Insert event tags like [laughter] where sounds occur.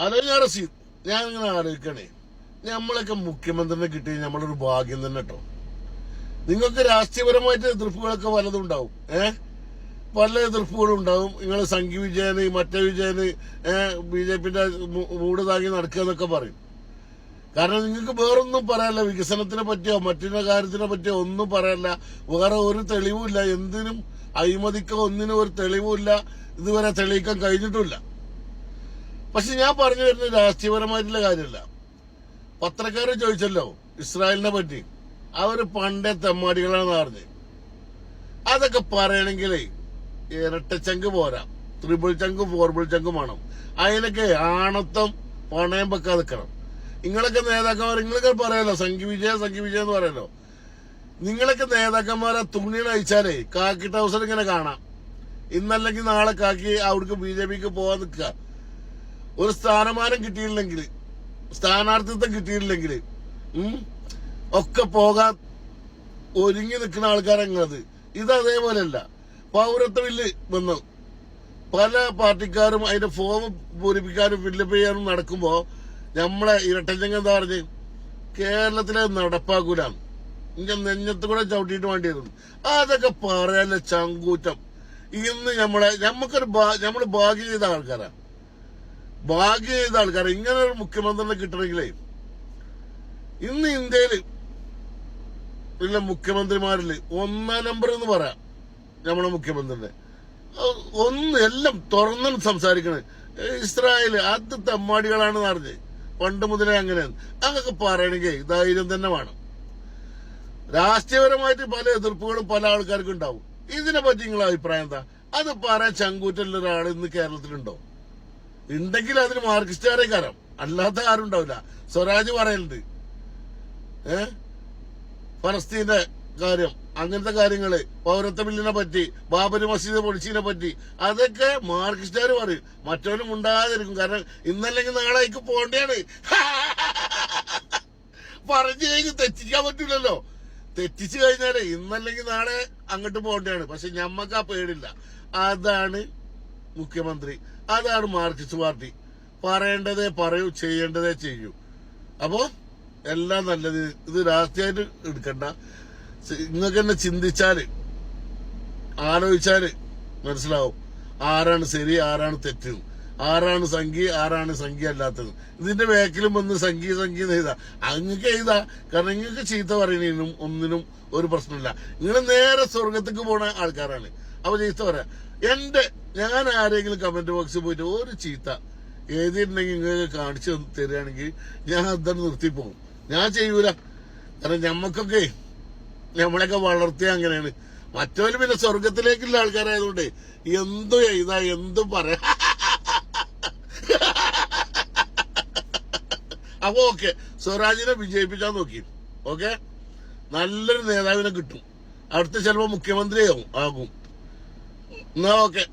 അല്ലെങ്കിൽ റസീദ് ഞാൻ ഇങ്ങനെ ആലോചിക്കണേ. നമ്മളൊക്കെ മുഖ്യമന്ത്രിനെ കിട്ടി നമ്മളൊരു ഭാഗ്യം തന്നെ കേട്ടോ നിങ്ങൾക്ക് രാഷ്ട്രീയപരമായിട്ട് എതിർപ്പുകളൊക്കെ വലതും ഉണ്ടാവും ഏ? പല എതിർപ്പുകളും ഉണ്ടാവും. നിങ്ങൾ സംഘി വിജയന് മറ്റേ വിജയന് ബി ജെ പിന്റെ മൂട് താങ്ങി നടക്കുക എന്നൊക്കെ പറയും. കാരണം നിങ്ങൾക്ക് വേറൊന്നും പറയാനില്ല. വികസനത്തിനെ പറ്റിയോ മറ്റൊരു കാര്യത്തിനെ പറ്റിയോ ഒന്നും പറയാനില്ല. വേറെ ഒരു തെളിവുമില്ല. എന്തിനും അഴിമതിക്കോ ഒന്നിനും ഒരു തെളിവുമില്ല. ഇതുവരെ തെളിയിക്കാൻ കഴിഞ്ഞിട്ടില്ല പക്ഷെ ഞാൻ പറഞ്ഞു വരുന്നത് രാഷ്ട്രീയപരമായിട്ടുള്ള കാര്യമല്ല. പത്രക്കാരെ ചോദിച്ചല്ലോ ഇസ്രായേലിനെ പറ്റി. അവർ പണ്ടേ തെമ്മാടികളാണെന്ന് പറഞ്ഞ്. അതൊക്കെ പറയണെങ്കിലേ ഇരട്ടച്ചങ്ക് പോരാ. ത്രിപിൾ ചങ്കും ഫോർബിൾ ചങ്കും വേണം. അതിനൊക്കെ ആണത്തം പണയം വെക്കാതെ നിൽക്കണം നിങ്ങളൊക്കെ നേതാക്കന്മാർ നിങ്ങളൊക്കെ പറയാലോ സംഘി വിജയ സംഘി വിജയ എന്ന് പറയാലോ നിങ്ങളൊക്കെ നേതാക്കന്മാരെ തുണിയിൽ അയച്ചാലേ കാക്കി ഇങ്ങനെ കാണാം. ഇന്നല്ലെങ്കിൽ നാളെ കാക്കി അവിടേക്ക് ബി ജെ പിക്ക് പോവാൻ നിൽക്കുക. ഒരു സ്ഥാനമാനം കിട്ടിയില്ലെങ്കിൽ സ്ഥാനാർത്ഥിത്വം കിട്ടിയില്ലെങ്കിൽ ഒക്കെ പോകാൻ ഒരുങ്ങി നിൽക്കുന്ന ആൾക്കാരങ്ങത് ഇത് അതേപോലെയല്ല. പൗരത്വ ബില്ല് വന്നു. പല പാർട്ടിക്കാരും അതിന്റെ ഫോം പൂരിപ്പിക്കാനും ഫില്ലപ്പ് ചെയ്യാനും നടക്കുമ്പോ നമ്മളെ ഇരട്ടച്ചങ്ങ എന്താ പറഞ്ഞ്? കേരളത്തിലെ നടപ്പാക്കൂലാണ് ഇങ്ങനെ നെഞ്ഞത്ത് കൂടെ ചവിട്ടിയിട്ട് വേണ്ടി വരും അതൊക്കെ പറയാനുള്ള ചങ്കൂറ്റം. ഇന്ന് നമ്മളെ നമുക്കൊരു നമ്മൾ ഭാഗ്യം ചെയ്ത ആൾക്കാരാ. ഭാഗ്യം ചെയ്ത ആൾക്കാർ ഇങ്ങനെ ഒരു മുഖ്യമന്ത്രിനെ കിട്ടണമെങ്കിലേ ഇന്ന് ഇന്ത്യയിൽ ഉള്ള മുഖ്യമന്ത്രിമാരിൽ ഒന്നാം നമ്പർ എന്ന് പറയാം നമ്മുടെ മുഖ്യമന്ത്രിന്റെ ഒന്ന് എല്ലാം തുറന്നു സംസാരിക്കണേ. ഇസ്രായേൽ അത് തെമ്മാടികളാണെന്ന് അറിഞ്ഞ്. പണ്ട് മുതലേ അങ്ങനെയാണ്. അങ്ങൊക്കെ പറയണെങ്കിൽ ധൈര്യം തന്നെ വേണം. രാഷ്ട്രീയപരമായിട്ട് പല എതിർപ്പുകളും പല ആൾക്കാർക്കും ഉണ്ടാവും. ഇതിനെ പറ്റി നിങ്ങളുടെ അഭിപ്രായം എന്താ? അത് പറയാൻ ചങ്കൂറ്റുള്ള ഒരാൾ ഇന്ന് കേരളത്തിലുണ്ടോ? ഉണ്ടെങ്കിൽ അതിന് മാർക്സിസ്റ്റുകാരെ കാരം അല്ലാത്ത ആരും ഉണ്ടാവില്ല. സ്വരാജ് പറയലുണ്ട്. ഏ? ഫലസ്തീന്റെ കാര്യം അങ്ങനത്തെ കാര്യങ്ങൾ പൗരത്വ ബില്ലിനെ പറ്റി ബാബരി മസ്ജിദ് പൊളിച്ചതിനെ പറ്റി അതൊക്കെ മാർക്സിസ്റ്റുകാർ പറയും. മറ്റവനും ഉണ്ടാകാതിരിക്കും കാരണം ഇന്നല്ലെങ്കിൽ നാളേക്ക് പോകേണ്ടതാണ്. [laughs] പറഞ്ഞു കഴിഞ്ഞ് തെറ്റിക്കാൻ പറ്റൂലല്ലോ തെറ്റിച്ചു കഴിഞ്ഞാൽ ഇന്നല്ലെങ്കിൽ നാളെ അങ്ങോട്ട് പോകേണ്ടതാണ്. പക്ഷെ ഞമ്മക്ക് ആ പേടില്ല അതാണ് മുഖ്യമന്ത്രി. അതാണ് മാർക്സിസ്റ്റ് പാർട്ടി. പറയേണ്ടതേ പറയൂ ചെയ്യേണ്ടതേ ചെയ്യൂ. അപ്പോ എല്ലാം നല്ലത്. ഇത് രാഷ്ട്രീയമായിട്ട് എടുക്കണ്ട. നിങ്ങൾക്ക് തന്നെ ചിന്തിച്ചാൽ ആലോചിച്ചാൽ മനസ്സിലാവും. ആരാണ് ശരി ആരാണ് തെറ്റ്. ആരാണ് സംഖ്യ ആരാണ് സംഖ്യ അല്ലാത്തത്. ഇതിന്റെ ബാക്കിലും വന്ന് സംഖ്യ സംഖ്യ എഴുതാ. അങ്ങക്ക് എഴുതാ. കാരണം നിങ്ങൾക്ക് ചീത്ത പറയുന്നതിനും ഒന്നിനും ഒരു പ്രശ്നമില്ല. നിങ്ങൾ നേരെ സ്വർഗത്തേക്ക് പോണ ആൾക്കാരാണ്. അപ്പൊ ചീത്ത പറയാ എന്റെ ഞാൻ ആരെങ്കിലും കമന്റ് ബോക്സിൽ പോയിട്ട് ഒരു ചീത്ത എഴുതിയിട്ടുണ്ടെങ്കിൽ നിങ്ങൾക്ക് കാണിച്ചു തരികയാണെങ്കിൽ ഞാൻ അതാണ് നിർത്തിപ്പോകും. ഞാൻ ചെയ്യൂല. കാരണം ഞമ്മക്കൊക്കെ നമ്മളെയൊക്കെ വളർത്തിയ അങ്ങനെയാണ്. മറ്റവര് പിന്നെ സ്വർഗത്തിലേക്കുള്ള ആൾക്കാരായതുകൊണ്ട് എന്തും എഴുതാ എന്തും പറയാ. അപ്പൊ ഓക്കെ സ്വരാജിനെ വിജയിപ്പിക്കാൻ നോക്കി. ഓക്കെ? നല്ലൊരു നേതാവിനെ കിട്ടും. അടുത്ത ചിലപ്പോ മുഖ്യമന്ത്രിയാവും ആകും. എന്നാ ഓക്കെ